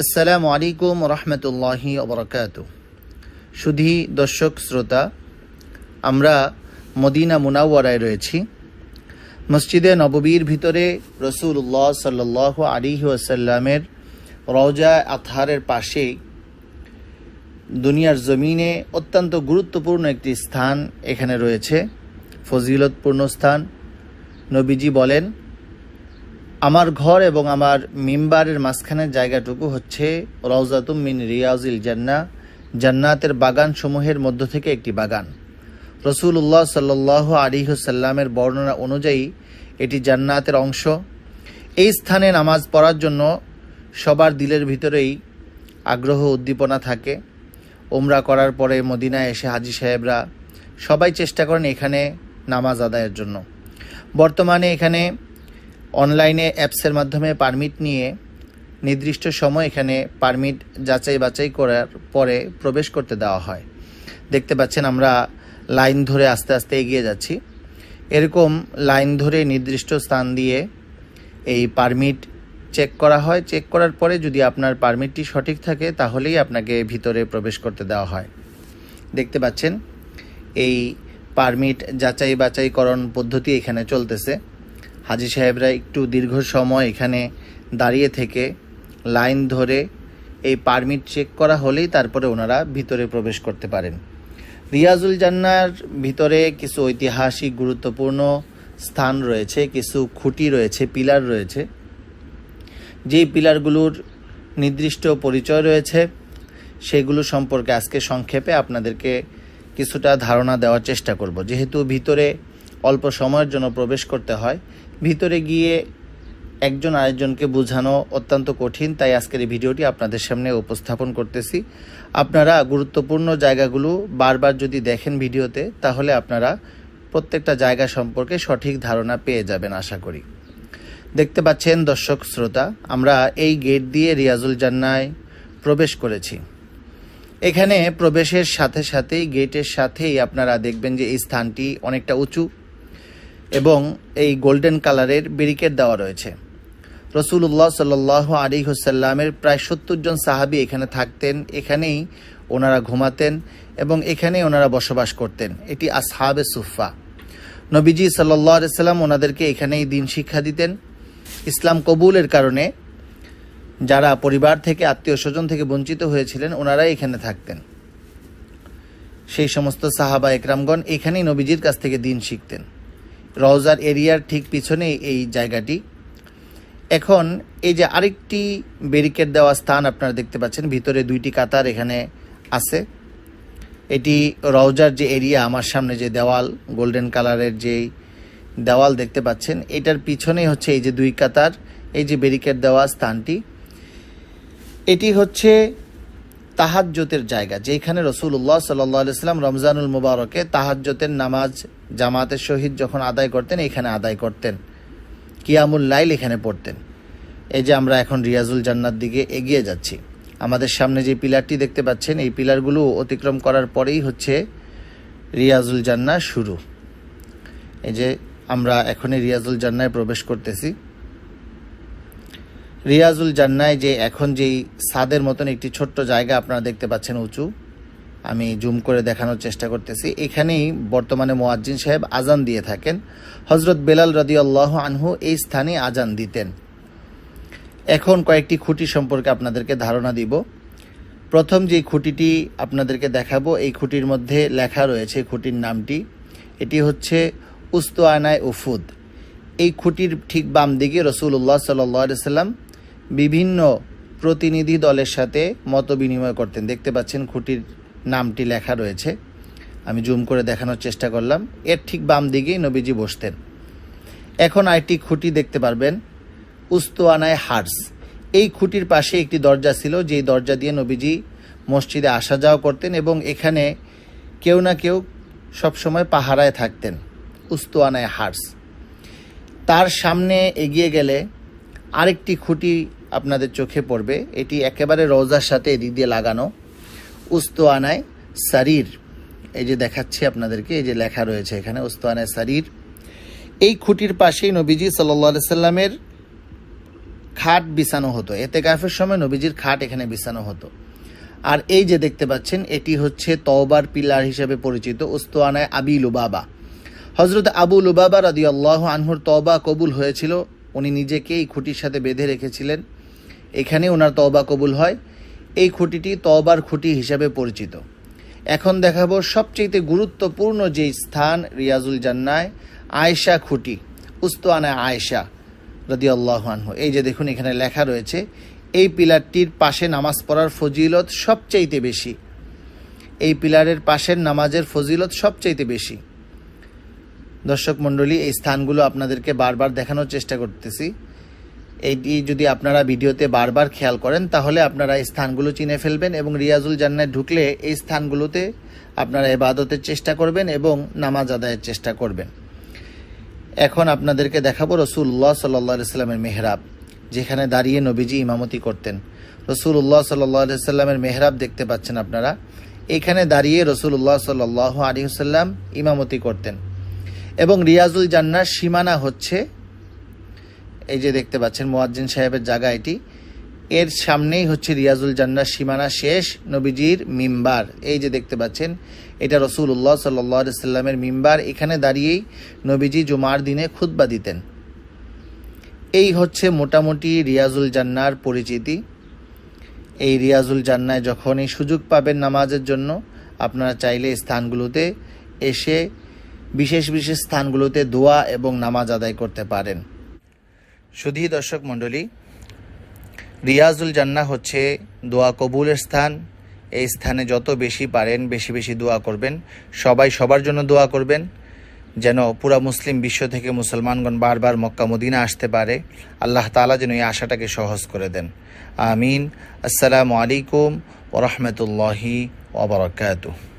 আসসালামু আলাইকুম রহমতুল্লাহি ওবরাকাত সুধী দর্শক শ্রোতা, আমরা মদিনা মুনাওয়ারায় রয়েছি। মসজিদে নববীর ভিতরে রসুল্লাহ সাল্লাহ আলিহি আসাল্লামের রওজা আতহারের পাশেই দুনিয়ার জমিনে অত্যন্ত গুরুত্বপূর্ণ একটি স্থান এখানে রয়েছে, ফজিলতপূর্ণ স্থান। নবীজি বলেন আমার ঘর এবং আমার মিম্বারের মাঝখানের জায়গাটুকু হচ্ছে রওজাতুম মিন রিয়াজিল জান্না, জান্নাতের বাগান সমূহের মধ্য থেকে একটি বাগান। রসুল্লাহ সাল্লাহ আলিহসাল্লামের বর্ণনা অনুযায়ী এটি জান্নাতের অংশ। এই স্থানে নামাজ পড়ার জন্য সবার দিলের ভিতরেই আগ্রহ, উদ্দীপনা থাকে। ওমরা করার পরে মদিনায় এসে হাজি সাহেবরা সবাই চেষ্টা করেন এখানে নামাজ আদায়ের জন্য। বর্তমানে এখানে অনলাইনে অ্যাপসের মাধ্যমে পারমিট নিয়ে নির্দিষ্ট সময় এখানে পারমিট যাচাই বাছাই করার পরে প্রবেশ করতে দেওয়া হয়। দেখতে পাচ্ছেন আমরা লাইন ধরে আস্তে আস্তে এগিয়ে যাচ্ছি। এরকম লাইন ধরে নির্দিষ্ট স্থান দিয়ে এই পারমিট চেক করা হয়। চেক করার পরে যদি আপনার পারমিটটি সঠিক থাকে, তাহলেই আপনাকে ভিতরে প্রবেশ করতে দেওয়া হয়। দেখতে পাচ্ছেন এই পারমিট যাচাই বাছাইকরণ পদ্ধতি এখানে চলতেছে। হাজি সাহেবরা একটু দীর্ঘ সময় এখানে দাঁড়িয়ে থেকে লাইন ধরে এই পারমিট চেক করা হলেই তারপরে ওনারা ভিতরে প্রবেশ করতে পারেন। রিয়াজুল জান্নার ভিতরে কিছু ঐতিহাসিক গুরুত্বপূর্ণ স্থান রয়েছে, কিছু খুঁটি রয়েছে, পিলার রয়েছে। যেই পিলারগুলোর নির্দিষ্ট পরিচয় রয়েছে, সেগুলো সম্পর্কে আজকে সংক্ষেপে আপনাদেরকে কিছুটা ধারণা দেওয়ার চেষ্টা করব। যেহেতু ভিতরে অল্প সময়ের জন্য প্রবেশ করতে হয়। ভিতরে গিয়ে একজন আরেকজনকে বোঝানো অত্যন্ত কঠিন, তাই আজকের এই ভিডিওটি আপনাদের সামনে উপস্থাপন করতেছি। আপনারা গুরুত্বপূর্ণ জায়গাগুলো বারবার যদি দেখেন ভিডিওতে, তাহলে আপনারা প্রত্যেকটা জায়গা সম্পর্কে সঠিক ধারণা পেয়ে যাবেন, আশা করি। দেখতে পাচ্ছেন দর্শক শ্রোতা, আমরা এই গেট দিয়ে রিয়াজুল জান্নায় প্রবেশ করেছি। এখানে প্রবেশের সাথে সাথেই, গেটের সাথেই আপনারা দেখবেন যে এই স্থানটি অনেকটা উঁচু। এবং এই গোল্ডেন কালারের ব্যারিকেড দেওয়া রয়েছে। রসুল্লাহ সাল আলী হুসাল্লামের প্রায় সত্তর জন সাহাবি এখানে থাকতেন, এখানেই ওনারা ঘুমাতেন এবং এখানেই ওনারা বসবাস করতেন। এটি আসহাবে সুফা নবীজি সাল্লাহ সাল্লাম ওনাদেরকে এখানেই দিন শিক্ষা দিতেন। ইসলাম কবুলের কারণে যারা পরিবার থেকে, আত্মীয় স্বজন থেকে বঞ্চিত হয়েছিলেন, ওনারাই এখানে থাকতেন। সেই সমস্ত সাহাবা একরামগণ এখানেই নবীজির কাছ থেকে দিন শিখতেন। রওজার এরিয়ার ঠিক পিছনে এই জায়গাটি। এখন এই যে আরেকটি ব্যারিকেড দেওয়া স্থান আপনারা দেখতে পাচ্ছেন, ভিতরে দুইটি কাতার এখানে আছে। এটি রওজার যে এরিয়া, আমার সামনে যে দেওয়াল, গোল্ডেন কালারের যে দেওয়াল দেখতে পাচ্ছেন, এটার পিছনেই হচ্ছে এই যে দুই কাতার, এই যে ব্যারিকেড দেওয়া স্থানটি। এটি হচ্ছে তাহাজ্জতের জায়গা যেখানে রসুল্লাহ সাল্লাম রমজানুল মুবারকে তাহাজ্জতের নামাজ জামাতের সহিত যখন আদায় করতেন, এখানে আদায় করতেন। কিয়ামুল লাইল এখানে পড়তেন। এই যে আমরা এখন রিয়াজুল জান্নার দিকে এগিয়ে যাচ্ছি। আমাদের সামনে যে পিলারটি দেখতে পাচ্ছেন, এই পিলারগুলো অতিক্রম করার পরেই হচ্ছে রিয়াজুল জান্না শুরু। এই যে আমরা এখনই রিয়াজুল জান্নায় প্রবেশ করতেছি। রিয়াজুল জান্নায় যে এখন যেই সাদের মতন একটি ছোট্ট জায়গা আপনারা দেখতে পাচ্ছেন উঁচু, আমি জুম করে দেখানোর চেষ্টা করতেছি। এখানেই বর্তমানে মোয়াজ্জিন সাহেব আজান দিয়ে থাকেন। হজরত বেলাল রদি আল্লাহ আনহু এই স্থানে আজান দিতেন। এখন কয়েকটি খুঁটি সম্পর্কে আপনাদেরকে ধারণা দিব। প্রথম যে খুঁটিটি আপনাদেরকে দেখাবো, এই খুঁটির মধ্যে লেখা রয়েছে খুঁটির নামটি। এটি হচ্ছে উস্তোয়ানায় উফুদ। এই খুঁটির ঠিক বাম দিকে রসুল্লাহ সাল্লাম বিভিন্ন প্রতিনিধি দলের সাথে মত বিনিময় করতেন। দেখতে পাচ্ছেন খুঁটির নামটি লেখা রয়েছে। আমি জুম করে দেখানোর চেষ্টা করলাম। এর ঠিক বাম দিকেই নবীজি বসতেন। এখন আরেকটি খুঁটি দেখতে পারবেন, উস্তোয়ানায় হার্স। এই খুঁটির পাশে একটি দরজা ছিল, যেই দরজা দিয়ে নবীজি মসজিদে আসা যাওয়া করতেন এবং এখানে কেউ না কেউ সবসময় পাহারায় থাকতেন, উস্তোয়ানায় হার্স। তার সামনে এগিয়ে গেলে আরেকটি খুঁটি আপনাদের চোখে পড়বে। এটি একেবারে রোজার সাথে এদিক দিয়ে লাগানো। উস্তোয়ানায় সারির, এই যে দেখাচ্ছি আপনাদেরকে, এই যে লেখা রয়েছে এখানে, উস্তোয়ানায় সারির। এই খুঁটির পাশেই নবীজি সাল্লা সাল্লামের খাট বিছানো হতো। এতে কাফের সময় নবীজির খাট এখানে বিছানো হতো। আর এই যে দেখতে পাচ্ছেন, এটি হচ্ছে তওবার পিলার হিসেবে পরিচিত উস্তোয়ানায় আবি লুবাবা। হজরত আবু লুবাবা রাদি আল্লাহ আনহুর তওবা কবুল হয়েছিল। উনি নিজেকে এই খুঁটির সাথে বেঁধে রেখেছিলেন। এখানে ওনার তওবা কবুল হয়। এই খুঁটিটি তওবার খুঁটি হিসাবে পরিচিত। এখন দেখাবো সবচেয়ে গুরুত্বপূর্ণ যে স্থান রিয়াজুল জান্নায়, আয়েশা খুঁটি উস্তোয়ানা আয়েশা রদি আনহু। এই যে দেখুন, এখানে লেখা রয়েছে, এই পিলারটির পাশে নামাজ পড়ার ফজিলত সবচাইতে বেশি। এই পিলারের পাশের নামাজের ফজিলত সবচাইতে বেশি। দর্শক মণ্ডলী, এই স্থানগুলো আপনাদেরকে বারবার দেখানোর চেষ্টা করতেছি। এইটি যদি আপনারা ভিডিওতে বারবার খেয়াল করেন, তাহলে আপনারা এই স্থানগুলো চিনে ফেলবেন এবং রিয়াজুল জান্নায় ঢুকলে এই স্থানগুলোতে আপনারা এবাদতের চেষ্টা করবেন এবং নামাজ আদায়ের চেষ্টা করবেন। এখন আপনাদেরকে দেখাবো রসুল্লাহ সাল্লাহ সাল্লামের মেহরাব, যেখানে দাঁড়িয়ে নবীজি ইমামতি করতেন। রসুল্লাহ সাল্লাহ সাল্লামের মেহরাব দেখতে পাচ্ছেন আপনারা। এখানে দাঁড়িয়ে রসুল্লাহ সাল্লাহ আলী সাল্লাম ইমামতি করতেন। এবং রিয়াজুল জান্নার সীমানা হচ্ছে এই যে দেখতে পাচ্ছেন মোয়াজ্জিন সাহেবের জায়গা এটি। এর সামনেই হচ্ছে রিয়াজুল জান্নার সীমানা শেষ, নবীজির মিম্বার। এই যে দেখতে পাচ্ছেন, এটা রসুল্লাহ সাল্লাহ সাল্লামের মিম্বার। এখানে দাঁড়িয়েই নবীজি জুমার দিনে খুতবা দিতেন। এই হচ্ছে মোটামুটি রিয়াজুল জান্নার পরিচিতি। এই রিয়াজুল জান্নায় যখনই সুযোগ পাবেন নামাজের জন্য, আপনারা চাইলে স্থানগুলোতে এসে বিশেষ বিশেষ স্থানগুলোতে দোয়া এবং নামাজ আদায় করতে পারেন। শুধু দর্শক মণ্ডলী, রিয়াজুল জান্না হচ্ছে দোয়া কবুলের স্থান। এই স্থানে যত বেশি পারেন, বেশি বেশি দোয়া করবেন। সবাই সবার জন্য দোয়া করবেন, যেন পুরা মুসলিম বিশ্ব থেকে মুসলমানগণ বারবার মক্কা, মদিনা আসতে পারে। আল্লাহ তালা যেন এই আশাটাকে সহজ করে দেন। আমিন। আসসালামু আলাইকুম ওরহমতুল্লাহি ওবরাকাতুহ